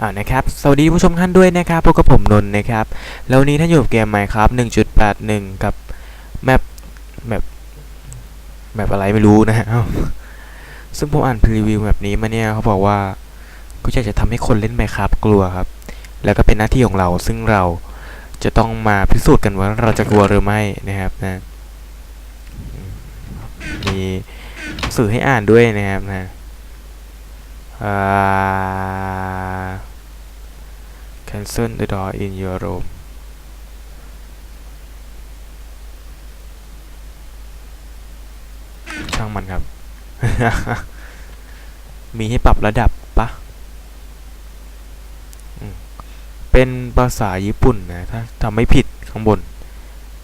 อ่านะครับ สวัสดีผู้ชมท่านด้วยนะครับ พบกับผมนนท์นะครับ แล้วนี้ท่านอยู่กับเกม Minecraft 1.81 กับแมปแมปแมปอะไรไม่รู้นะฮะซึ่งผมอ่านพรีวิวแบบนี้มาเนี่ยเขาบอกว่ากูอยากจะทำให้คนเล่น Minecraft กลัวครับ แล้วก็เป็นหน้าที่ของเรา ซึ่งเราจะต้องมาพิสูจน์กันว่าเราจะกลัวหรือไม่นะครับนะมีสื่อให้อ่านด้วยนะครับนะอ่า cancel the door in your room ช่างมันครับ มีให้ปรับระดับปะเป็นภาษาญี่ปุ่นนะ ถ้าทำไม่ผิดข้างบน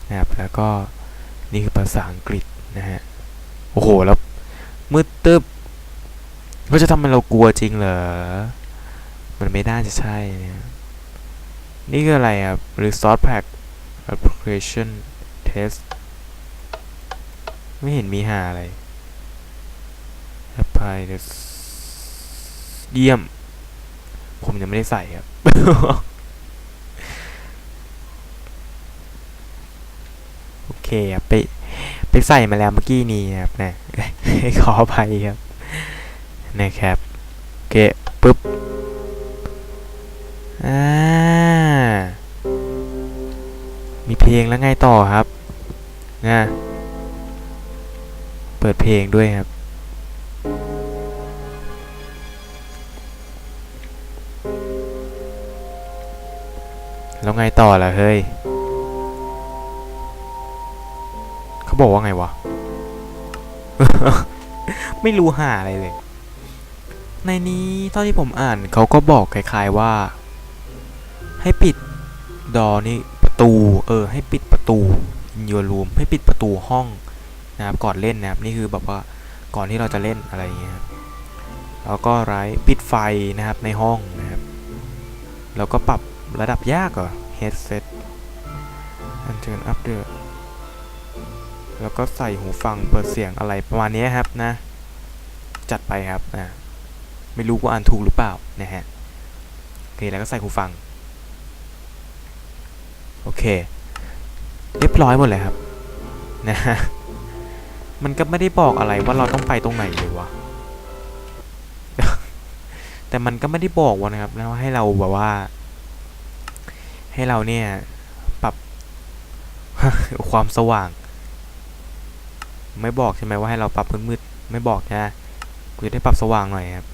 นะครับ แล้วก็นี่คือภาษาอังกฤษนะฮะ โอ้โห แล้วมืดตึบก็จะทำให้เรากลัวจริงเหรอ มันไม่น่าจะใช่เนี่ย นี่คืออะไรครับ Resource Pack Application Test ไม่เห็นมีหาอะไร Apply the เยี่ยม ผมยังไม่ได้ใส่ครับ โอเคครับไปไปใส่มาแล้วเมื่อกี้นี้ครับนะขออภัยครับ นะครับ โอเค ไงต่อครับนะเปิดเพลงด้วยครับ แล้วไงต่อล่ะเฮ้ย เขาบอกว่าไงวะ ไม่รู้หาอะไรเลย ในนี้เท่าที่ผมอ่านเขาก็บอกคล้ายๆว่า ให้ปิดดอนี่ ตูเออให้ปิดประตู in your room ให้ปิดประตูห้องนะครับก่อนเล่นนะครับนี่คือแบบว่าก่อนที่เราจะเล่นอะไรอย่างเงี้ยครับแล้วก็ไร้ปิดไฟนะครับในห้องนะครับแล้วก็ปรับระดับยากเหรอ headset and turn up the แล้วก็ใส่หูฟังเปิดเสียงอะไรประมาณนี้ครับนะ จัดไปครับนะไม่รู้ว่าอ่านถูกหรือเปล่านะฮะโอเคแล้วก็ใส่หูฟัง โอเค เรียบร้อยหมดเลยครับ นะฮะ มันก็ไม่ได้บอกอะไรว่าเราต้องไปตรงไหนเลยวะ แต่มันก็ไม่ได้บอกว่านะครับแล้วให้เราแบบว่า ให้เราเนี่ย ปรับความสว่าง ไม่บอกใช่ไหมว่าให้เราปรับมืดๆไม่บอกนะกูจะได้ปรับสว่างหน่อยครับ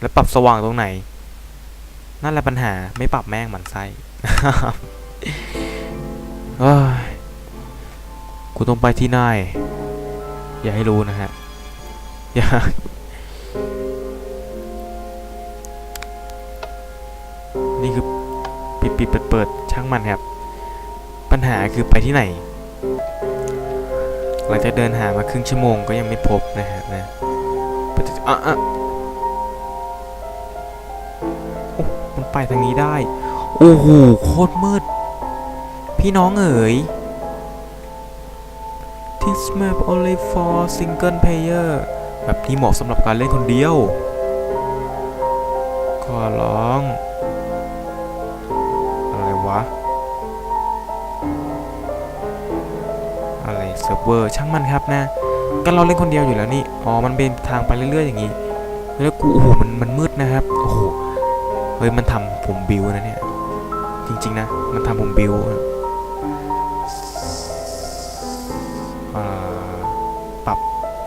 แล้วปรับสว่างตรงไหนนั่นแหละปัญหาไม่ปรับแม่งหมันไส้ เอ้ยกูต้องไปที่ไหนายอย่าให้รู้นะฮะ อย่า นี่คือปิดปิดเปิดเปิดช่างมันครับ ปัญหาคือไปที่ไหน หลังจากเดินหามาครึ่งชั่วโมงก็ยังไม่พบนะฮะนะไปที่อะอะมันไปทางนี้ได้ โอ้โห โคตรมืด พี่น้องเอ๋ย This map only for single player แบบนี้เหมาะสำหรับการเล่นคนเดียวขอร้อง อะไรวะ อะไรเซิร์ฟเวอร์ช่างมันครับนะก็เราเล่นคนเดียวอยู่แล้วนี่ อ๋อ มันเป็นทางไปเรื่อยๆอย่างนี้ แล้วกู โอ้โห มัน มันมืดนะครับ โอ้โห เฮ้ย มันทำผมบิวนะเนี่ย จริงๆนะ มันทำผมบิวนะ รับ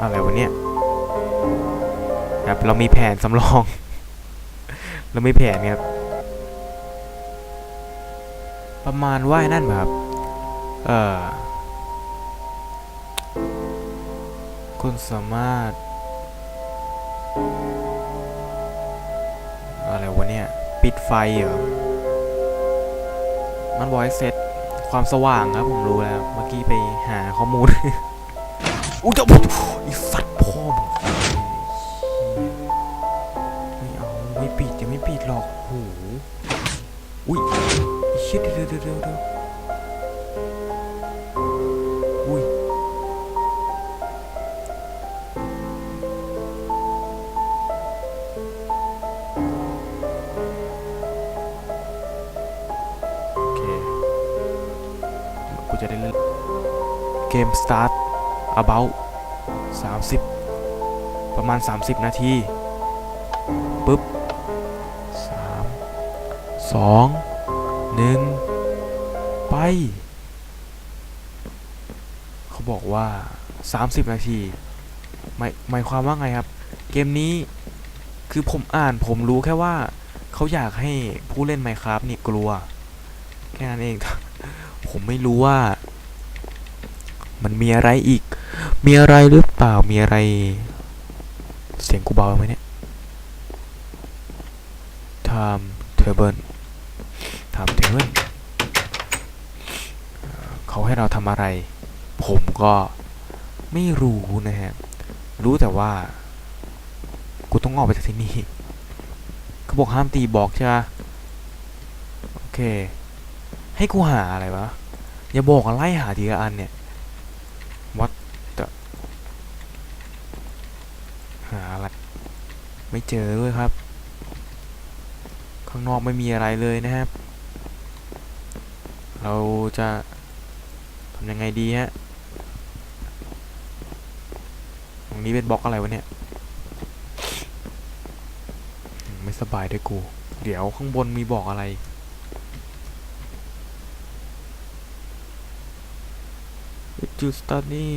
อะไรวะเนี่ยครับเรามีแผนสำรอง เรามีแผนครับ ประมาณว่านั่นครับ เอ่อคุณสามารถ อะไรวะเนี่ย ปิดไฟเหรอ มันบอกให้เซตความสว่างครับผมรู้แล้ว เมื่อกี้ไปหาข้อมูล อุ้ยจะอ้ฟัดพ่อมึงไม่เอาไม่ปิดยังไม่ปิดหรอกโอ้โหอุ้ยไอ้เชี่ยดี๋ยเดี๋วเดี๋วเดี๋วอุ้ยโอเคกูจะได้เล่นเกมสตาร์ท about 30 ประมาณ 30 นาทีปุ๊บ 3 2 1 ไป เขาบอกว่า 30 นาทีหมายหมายความว่าไงครับ เกมนี้คือผมอ่านผมรู้แค่ว่าเขาอยากให้ผู้เล่น Minecraft นี่กลัว แค่นั้นเอง ผมไม่รู้ว่า มันมีอะไรอีก มีอะไรหรือเปล่า มีอะไร เสียงกูเบาไหมเนี่ย time table time table เอ่อเขาให้เราทำอะไร ผมก็ไม่รู้นะฮะ รู้แต่ว่า กูต้องออกไปจากที่นี่เขาบอกห้ามตีบอกใช่ปะโอเค ให้กูหาอะไรวะ อย่าบอกอะไล่หาทีละอันเนี่ย วัดหาอะไร ไม่เจอด้วยครับ ข้างนอกไม่มีอะไรเลยนะครับ เราจะทำยังไงดีฮะตรงนี้เป็นบล็อกอะไรวะเนี่ยไม่สบายด้วยกู เดี๋ยวข้างบนมีบอกอะไรจุด study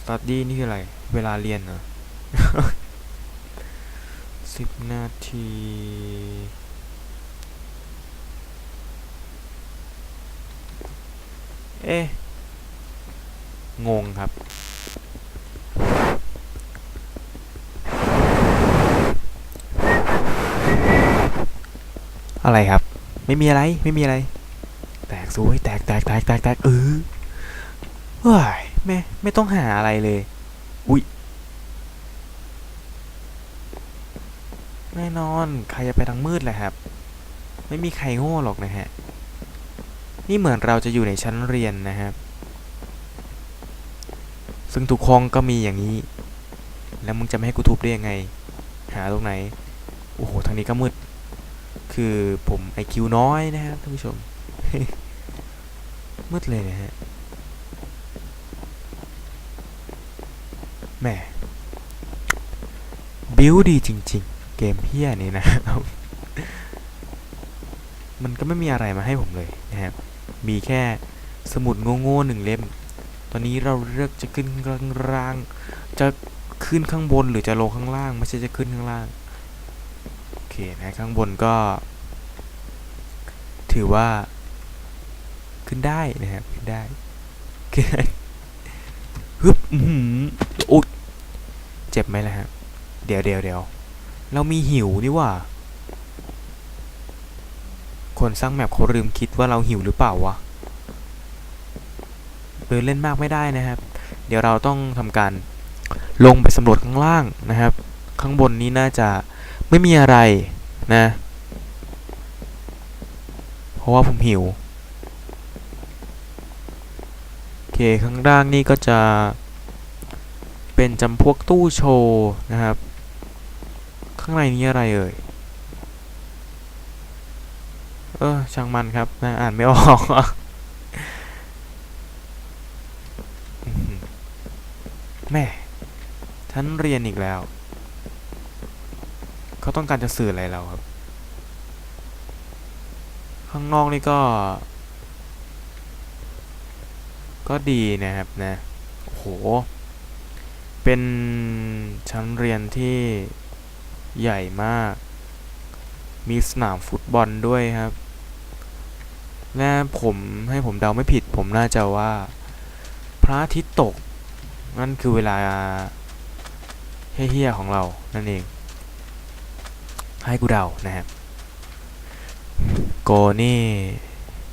study นี่คืออะไร เวลาเรียนเหรอสิบนาที เอ๊ะ งงครับ อะไรครับ ไม่มีอะไร ไม่มีอะไร แตกสวย แตกแตกแตกแตกแตกเออเฮ้ย ไม่ ไม่ต้องหาอะไรเลย อุ้ยแน่นอนใครจะไปทางมืดแหละครับ ไม่มีใครโง่หรอกนะฮะ นี่เหมือนเราจะอยู่ในชั้นเรียนนะครับ ซึ่งทุกห้องก็มีอย่างนี้ แล้วมึงจะไม่ให้กูทุบได้ยังไง หาตรงไหน โอ้โหทางนี้ก็มืด คือผมไอคิวน้อยนะครับท่านผู้ชมมืดเลยนะฮะ แหม่บิวดีจริง ๆ เกมเฮี้ยนี่นะครับมันก็ไม่มีอะไรมาให้ผมเลยนะครับ มีแค่สมุดโง่ๆหนึ่งเล่ม ตอนนี้เราเลือกจะขึ้นข้างล่าง จะขึ้นข้างบนหรือจะลงข้างล่าง ไม่ใช่จะขึ้นข้างล่าง โอเคนะข้างบนก็ ถือว่า ขึ้นได้นะครับ ขึ้นได้ขึ้นฮึบอื้อหือโอ๊ยเจ็บไหมล่ะฮะ เดี๋ยวเดี๋ยวเดี๋ยวเรามีหิวนี่ว่า คนสร้างแมปเขาลืมคิดว่าเราหิวหรือเปล่าวะเดินเล่นมากไม่ได้นะครับ เดี๋ยวเราต้องทำการลงไปสำรวจข้างล่างนะครับ ข้างบนนี้น่าจะไม่มีอะไรนะ เพราะว่าผมหิว โอเคข้างล่างนี่ก็จะ เป็นจำพวกตู้โชว์นะครับ ข้างในนี้อะไรเอ่ย เออช่างมันครับนะอ่านไม่ออกแม่ฉันเรียนอีกแล้ว เขาต้องการจะสื่ออะไรเราครับ ข้างนอกนี่ก็ ก็ดีนะครับนะโอ้โห เป็นชั้นเรียนที่ใหญ่มาก มีสนามฟุตบอลด้วยครับ และผมให้ผมเดาไม่ผิด ผมน่าจะว่า พระอาทิตย์ตก นั่นคือเวลาเฮี้ยๆของเรา นั่นเอง ให้กูเดานะครับ โกนี่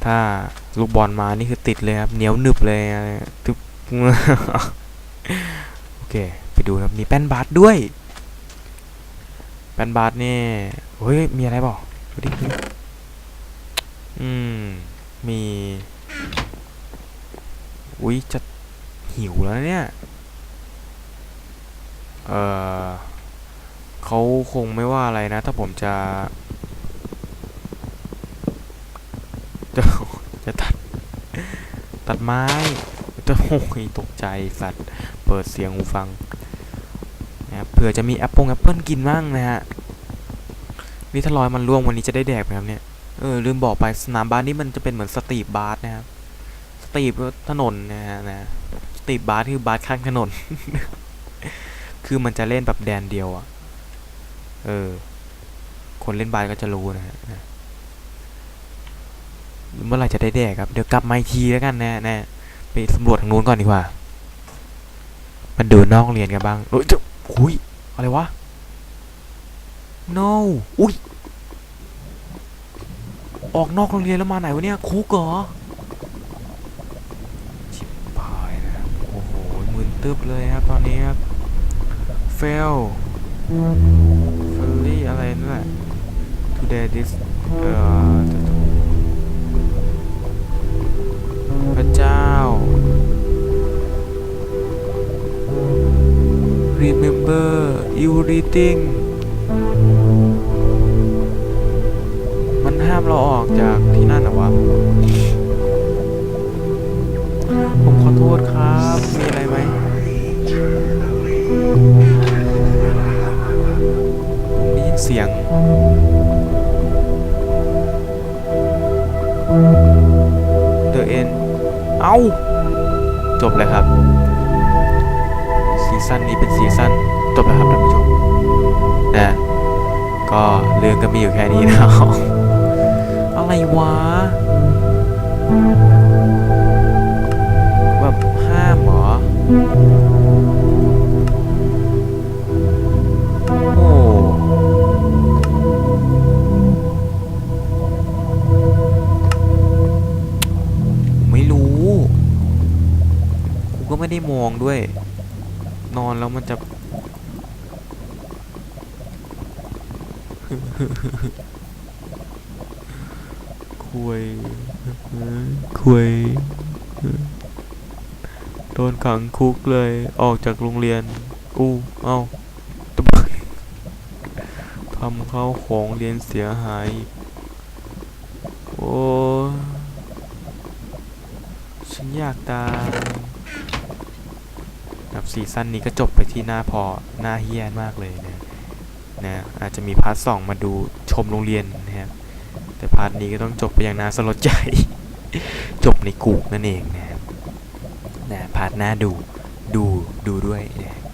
ถ้าลูกบอลมานี่คือติดเลยครับ เหนียวหนึบเลยทุก เคไปดูครับมีแป้นบาสด้วย แป้นบาสนี่เฮ้ยมีอะไรบอกดูดิดูดิอืมมีอุ้ยจะหิวแล้วเนี่ย เออเขาคงไม่ว่าอะไรนะ ถ้าผมจะ จะจะตัด ตัดไม้จะโอ้ยตกใจสัตว์ เปิดเสียงหูฟังนะครับเผื่อจะมีแอปเปิลแอปเปิลกินบ้างนะฮะนี่ถ้าลอยมันร่วงวันนี้จะได้แดกไหมครับเนี่ยเออลืมบอกไปสนามบาสนี่มันจะเป็นเหมือนสตรีทบาสนะครับสตรีทถนนนะฮะนะสตรีทบาสคือบาสข้างถนน คือมันจะเล่นแบบแดนเดียวอะ่ะเออคนเล่นบาสก็จะรู้นะฮะนะเมื่อไรจะได้แดกครับ เดี๋ยวกลับมาอีกทีแล้วกันนะนะไปสำรวจทางนู้นก่อนดีกว่า มันดูนอกโรงเรียนกันบ้างเฮ้ยจะหุยอะไรวะ no อุ้ย ออกนอกโรงเรียนแล้วมาไหนวะเนี่ย คุกเหรอ ชิบหายนะโอ้โหมึนตึบเลยครับตอนนี้ครับ fail faily อะไรนั่นแหละ today this เอ่อพระเจ้า remember everything มันห้ามเราออกจากที่นั่นหรอวะ ก็เรื่องก็มีอยู่แค่นี้นะอะไรวะแบบห้ามหรอ โอ้ไม่รู้ กูก็ไม่ได้มองด้วย นอนแล้วมันจะ คุยคุยโดนขังคุกเลยออกจากโรงเรียน อู้ เอ้าทำเข้าวของเรียนเสียหาย โอ้ยฉันอยากตายครับซีซั่นนี้ก็จบไปที่หน้าพอหน้าเฮี้ยนมากเลยนะ นะอาจจะมีพาร์ทสองมาดูชมโรงเรียนนะครับแต่พาร์ทนี้ก็ต้องจบไปอย่างน่าสลดใจ จบในกูกนั่นเองนะครับนะพาร์ทหน้าดูดูดูด้วยนะครับ